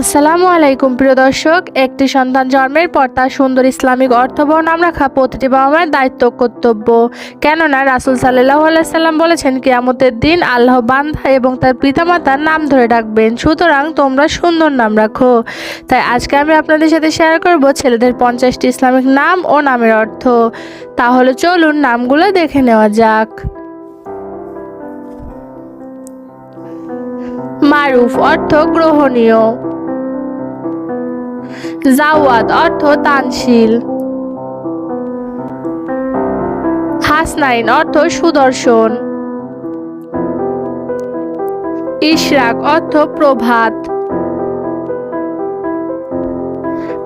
আসসালামু আলাইকুম, প্রিয় দর্শক। একটি সন্তান জন্মের পর তার সুন্দর ইসলামিক অর্থবর্ণাম রাখা প্রতিটি বাবা মায়ের দায়িত্ব, কর্তব্য। কেননা রাসুল সাল্লাহ সাল্লাম বলেছেন, কিয়ামতের দিন আল্লাহ বান্ধা এবং তার পিতামাতার নাম ধরে ডাকবেন। সুতরাং তোমরা সুন্দর নাম রাখো। তাই আজকে আমি আপনাদের সাথে শেয়ার করব ছেলেদের পঞ্চাশটি ইসলামিক নাম ও নামের অর্থ। তাহলে চলুন নামগুলো দেখে নেওয়া যাক। মারুফ অর্থ গ্রহণীয়। জাওয়াদ অর্থ তানশীল। হাসনাইন অর্থ সুদর্শন। ইশরাক অর্থ প্রভাত।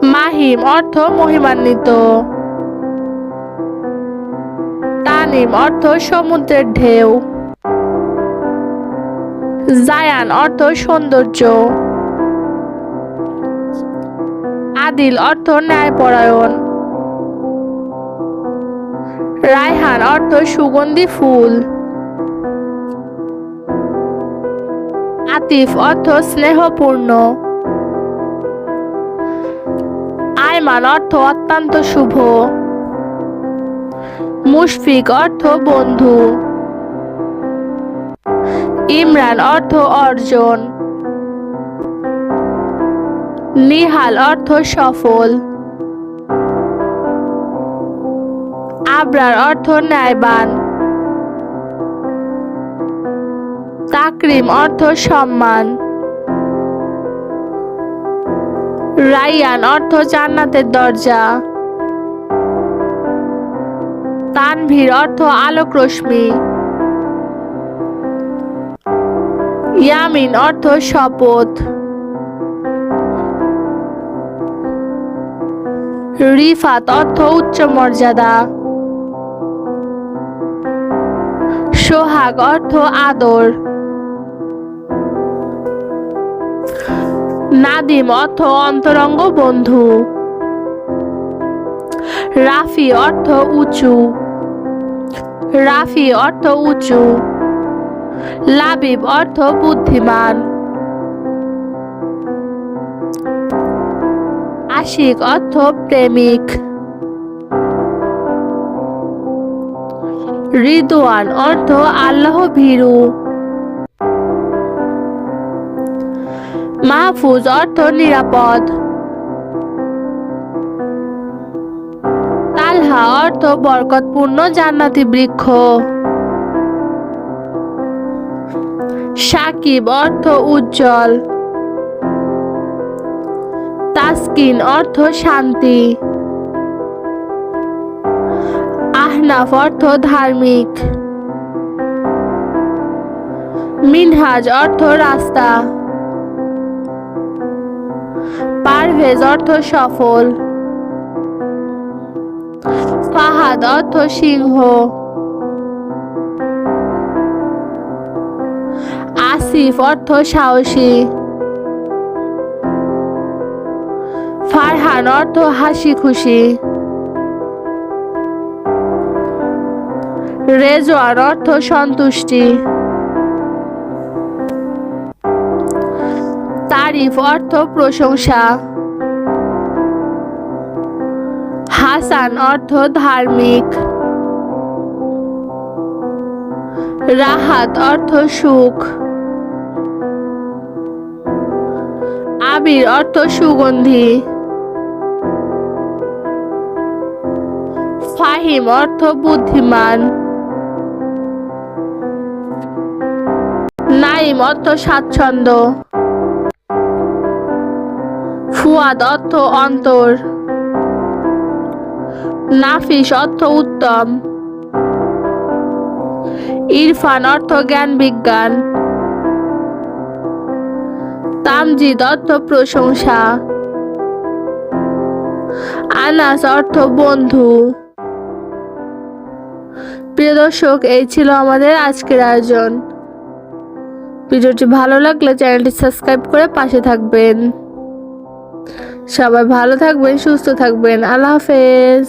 মাহিম অর্থ মহিমান্বিত। তানিম অর্থ সমুদ্রের ঢেউ। জায়ান অর্থ সৌন্দর্য। আদিল অর্থ ন্যায়পরায়ণ। রায়হান অর্থ সুগন্ধি ফুল। আতিফ অর্থ স্নেহপূর্ণ। আয়মান অর্থ অত্যন্ত শুভ। মুশফিক অর্থ বন্ধু। ইমরান অর্থ অর্জন। নিহাল অর্থ সফল। আবরার অর্থ ন্যায়বান। তাকরিম অর্থ সম্মান। রাইয়ান অর্থ জান্নাতের দরজা। তানভীর অর্থ আলোক রশ্মি। ইয়ামিন অর্থ শপথ। রিফাত অর্থ উচ্চ মর্যাদা। সোহাগ অর্থ আদর। নাদিম অর্থ অন্তরঙ্গ বন্ধু। রাফি অর্থ উঁচু। রাফি অর্থ উঁচু। লাবিব অর্থ বুদ্ধিমান। আশিক অর্থ প্রেমিক। রিদওয়ান অর্থ আল্লাহ ভীরু। মাহফুজ অর্থ নিরাপদ। তালহা অর্থ বরকতপূর্ণ জান্নাতি বৃক্ষ। সাকিব অর্থ উজ্জ্বল। তাসকিন, অর্থ শান্তি। আহনাফ, অর্থ ধার্মিক। মিনহাজ, অর্থ রাস্তা। পারভেজ, অর্থ সফল। ফাহাদ, অর্থ সিংহ। আসিফ, অর্থ সাহসী। ফারহান অর্থ হাসি খুশি রেজওয়ান অর্থ সন্তুষ্টি। তারিফ অর্থ প্রশংসা। হাসান অর্থ ধার্মিক। রাহাত অর্থ সুখ। আবির অর্থ সুগন্ধি। ফাহিম অর্থ বুদ্ধিমান। নাইম অর্থ স্বাচ্ছন্দ্য। ফুয়াদ অর্থ অন্তর। নাফিস অর্থ উত্তম। ইরফান অর্থ জ্ঞান বিজ্ঞান। তামজিদ অর্থ প্রশংসা। আনাস অর্থ বন্ধু। প্রিয় দর্শক, এই ছিল আমাদের আজকের আয়োজন। ভিডিওটি ভালো লাগলে চ্যানেলটি সাবস্ক্রাইব করে পাশে থাকবেন। সবাই ভালো থাকবেন, সুস্থ থাকবেন। আল্লাহ হাফেজ।